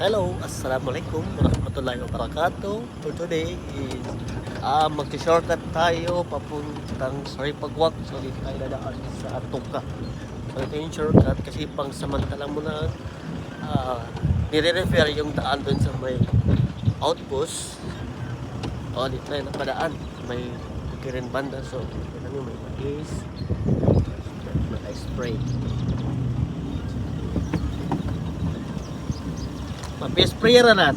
Hello, Assalamualaikum warahmatullahi wabarakatuh. For today is ah mag-shortcut tayo papuntang sorry pagwak. So dito tayo dadaan sa Atuka. So ito yung shortcut kasi pang samantala mo na ah nire-refer yung daan dun sa may outpost. O, dito tayo napadaan. May bukirin banda. So, ito nyo may mais. May spray. Mapi-spray ra nat.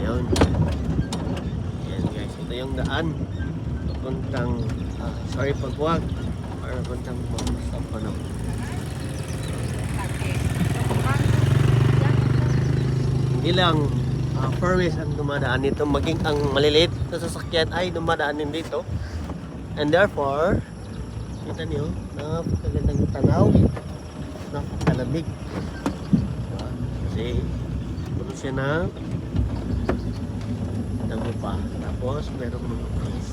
Ayun. Ayan guys, ito yung daan. Papuntang, ah, sorry pagwag. Or papuntang mamasap ano. Hindi lang uh, four ways ang dumadaan dito. Maging ang maliliit na sasakyan ay dumadaan din dito. And therefore, kita niyo, napakagandang tanaw. Napakalamig. Diba? Kasi, puro siya na damo pa. Tapos, merong mga trees.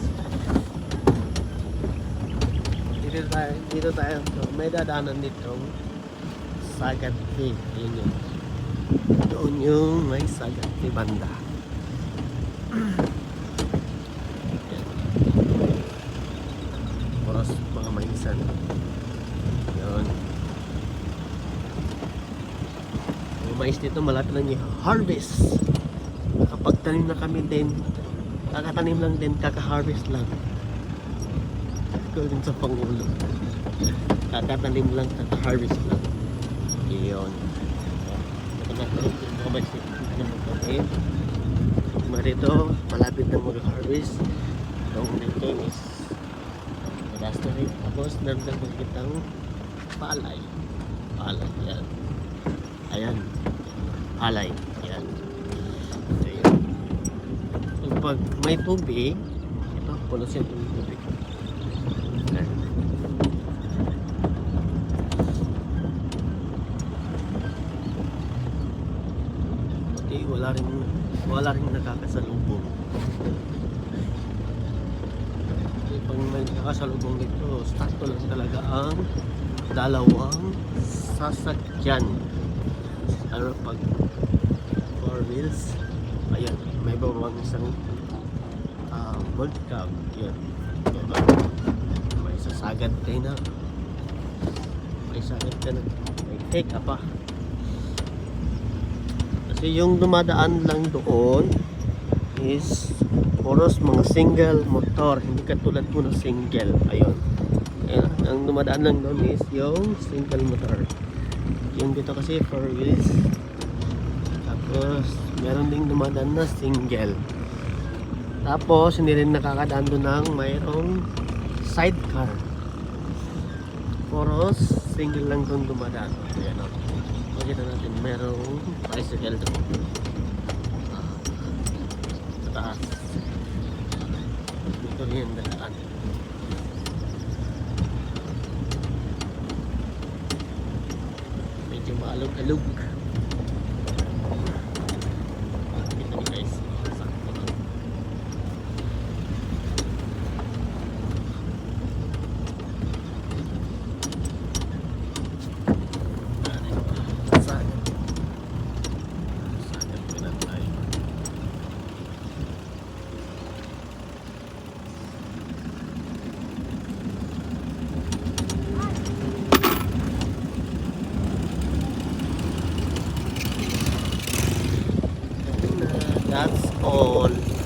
Dito tayo, dito tayo. So, may dadaanan dito. Sagat Cave. Yun yun. Doon yung may Sagat Cave banda. oras mga maisan. Yun. Yung mais dito malapit lang yung harvest. Nakapagtanim na kami din. Kakatanim lang din kaka-harvest lang. Ikaw din sa Pangulo. Kakatanim lang kaka-harvest lang. Yun. Ito na ito yung mga mais dito ano mo kami mga dito malapit na mag-harvest. Itong dito is Rasta rin. Tapos, meron kang makikitang palay. Palay, yan. Ayan. Palay, yan. So, yan. Pag may tubig, ito, puno siya ng tubig. Wala rin, wala rin nakakasalubong. Pag may nakasalubong dito, sakto lang talaga ang dalawang sasakyan. Pero pag four wheels, ayan, may babang isang uh, multicab. Yan. Diba? May sasagad kayo na. May sagad ka na. May take pa. Kasi yung dumadaan lang doon is Poros mga single motor, hindi katulad po ng single. Ayun. Ayan, ang dumadaan lang doon is yung single motor. Yung dito kasi four wheels. Tapos, meron ding dumadaan na single. Tapos, hindi rin nakakadaan doon ng mayroong sidecar. Poros, single lang doon dumadaan. Ayan o. Makita natin, merong bicycle doon. Ah, Sa taas dito rin yung dalaan medyo maalog-alog That's all.